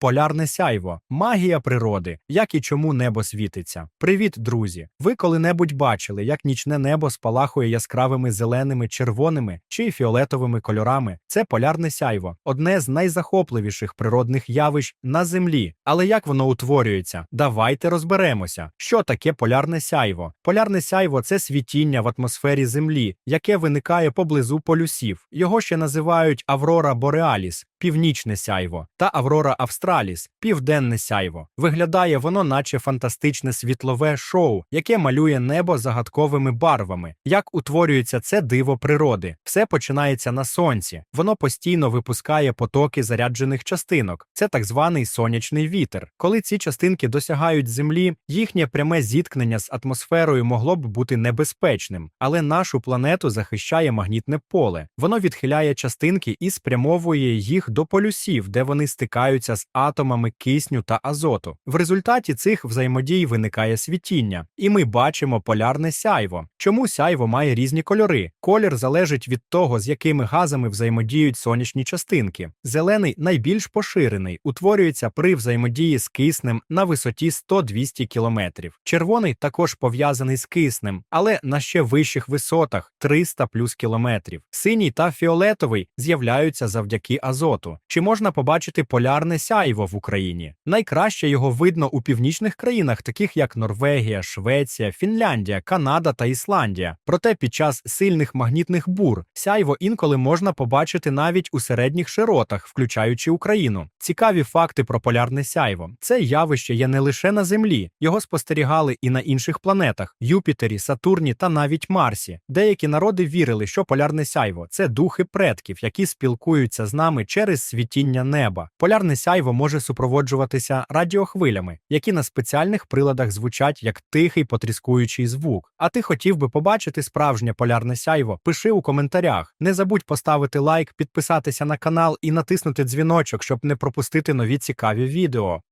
Полярне сяйво, магія природи, як і чому небо світиться. Привіт, друзі! Ви коли-небудь бачили, як нічне небо спалахує яскравими зеленими, червоними чи фіолетовими кольорами? Це полярне сяйво, одне з найзахопливіших природних явищ на землі. Але як воно утворюється? Давайте розберемося, що таке полярне сяйво. Полярне сяйво це світіння в атмосфері Землі, яке виникає поблизу полюсів. Його ще називають Аврора Бореаліс, північне сяйво, та Аврора Австраліс, південне сяйво. Виглядає воно, наче фантастичне світлове шоу, яке малює небо загадковими барвами. Як утворюється це диво природи? Все починається на сонці. Воно постійно випускає потоки заряджених частинок. Це так званий сонячний вітер. Коли ці частинки досягають землі, їхнє пряме зіткнення з атмосферою могло б бути небезпечним, але нашу планету захищає магнітне поле. Воно відхиляє частинки і спрямовує їх до полюсів, де вони стикаються з атомами кисню та азоту. В результаті цих взаємодій виникає світіння, і ми бачимо полярне сяйво. Чому сяйво має різні кольори? Колір залежить від того, з якими газами взаємодіють сонячні частинки. Зелений найбільш поширений, утворюється при взаємодії з киснем на висоті 100-200 км. Червоний також пов'язаний з киснем, але на ще вищих висотах 300 плюс кілометрів. Синій та фіолетовий з'являються завдяки азоту. Чи можна побачити полярне сяйво в Україні? Найкраще його видно у північних країнах, таких як Норвегія, Швеція, Фінляндія, Канада та Ісландія. Проте під час сильних магнітних бур сяйво інколи можна побачити навіть у середніх широтах, включаючи Україну. Цікаві факти про полярне сяйво. Це явище є не лише на Землі, його спостерігали і на інших планетах Юпітері, Сатурні та навіть Марсі. Деякі народи вірили, що полярне сяйво це духи предків, які спілкуються з нами через світіння неба. Полярне сяйво може супроводжуватися радіохвилями, які на спеціальних приладах звучать як тихий потріскуючий звук. А ти хотів би побачити справжнє полярне сяйво? Пиши у коментарях. Не забудь поставити лайк, підписатися на канал і натиснути дзвіночок, щоб не пропустити нові цікаві відео.